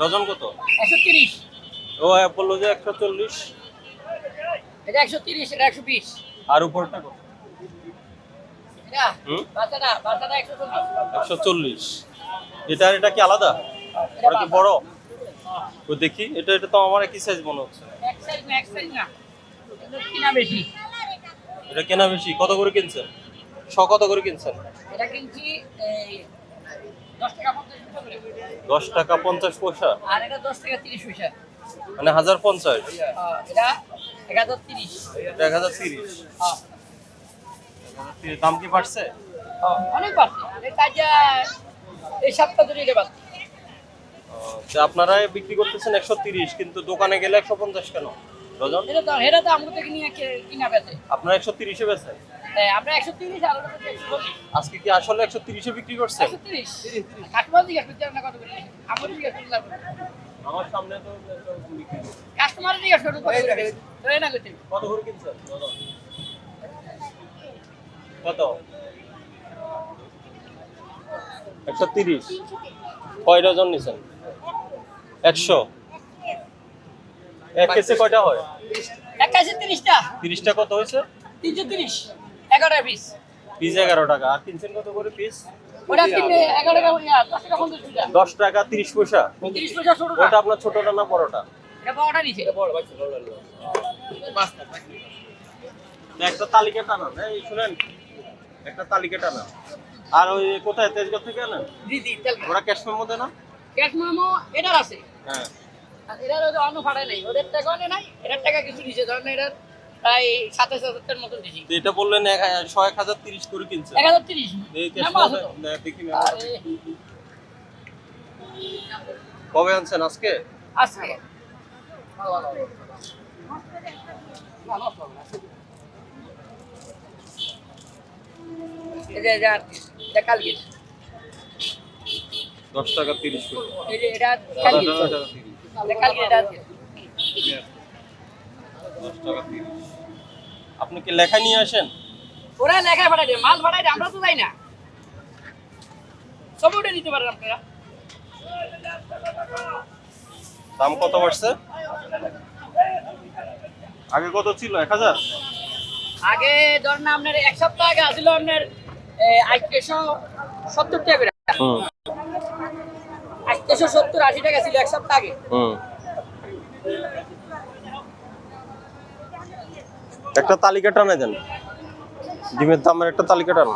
Dozen কত? একশো তিরিশ। ও বলল যে একশো চল্লিশ। এটা একশো তিরিশ এটা একশো বিশ। আর উপরটা কত? এটা? একশো চল্লিশ। এটা আর এটা কি আলাদা? ওটা কি বড়? ও দেখি। এটা এটা তো আমার একই সাইজ মনে হচ্ছে। এক সাইজ না এক সাইজ না। এটা কিনা বেশি। কত করে কিনছেন? শ কত করে কিনছেন? এটা কিনছি দশ টাকা পঞ্চাশ পয়সা আর এটা দশ টাকা তিরিশ পয়সা। মানে হাজার পঞ্চাশ? আহ, এটা এক হাজার তিরিশ। এটা এক হাজার তিরিশ? দাম কি বাড়ছে? আহ, অনেক বাড়ছে। যা এই সপ্তাহ ধরে এটা বাড়ছে। তা আপনারাই বিক্রি করতেছেন একশো তিরিশ কিন্তু দোকানে গেলে একশো পঞ্চাশ কেন? ডজন? এটা তো এটা তো আমাদের থেকে নিয়ে কিনা বেচে। আপনারা একশো তিরিশে বেছেন তাই আমরা একশো তিরিশ আর আজকে কি আসলে একশো তিরিশে বিক্রি করছেন? একশো তিরিশ। কাস্টমার জিজ্ঞাসা করতে আমরা কত করে আমার জিজ্ঞাসা করতে আমার সামনে তো করছে। কাস্টমার জিজ্ঞাসা করতে না কত করে কিনছেন? কত? একশো তিরিশ। কয় ডজন নিছেন? একশো। এক কেসে কয়টা হয়? এক কাছে তিরিশটা। তিরিশটা কত হয়েছে? তিনশো তিরিশ এগারো পিস পিস এগারো টাকা। আর কিনছেন কত করে পিস দশ টাকা তিরিশ পয়সা? ওটা আপনার ছোটটা না বড়টা? না, একটা তালিকা টানান এই শুনেন। একটা তালিকা টানান। আর ওই কোথায় তেজগাঁ থেকে আনেন? ওরা ক্যাশ না? মামো এটার আছে। হ্যাঁ। হয়তো অন্য ফাটায় নাই। ওদের টাকা নাই এটার টাকা কিছু দিছে। ধরেন এটার প্রায় সাতাশ হাজার মতন দিছি। তো এটা বললেন ছয় হাজার তিরিশ করে কিনছে। এক হাজার তিরিশ। দেখি কবে আনছেন? আজকে? আজকে। দশ টাকা তিরিশ টাকা তিরিশ। আজকে। আপনি কি লেখা নিয়ে আসেন? ওরা লেখায় পাঠাই দেয় মাল পাঠাই দেয় আমরা তো যাই না। সব ওটা নিতে পারেন আপনারা। দাম কত বাড়ছে? আগে কত ছিল? এক হাজার? আগে ধরেন আপনার এক সপ্তাহ আগে আসছিল আপনার আটশো সত্তর টাকা হুম সত্তর আশি টাকা ছিল এক সপ্তাহ আগে। একটা তালিকা টানে দেন। ডিমের দামের একটা তালিকা টান।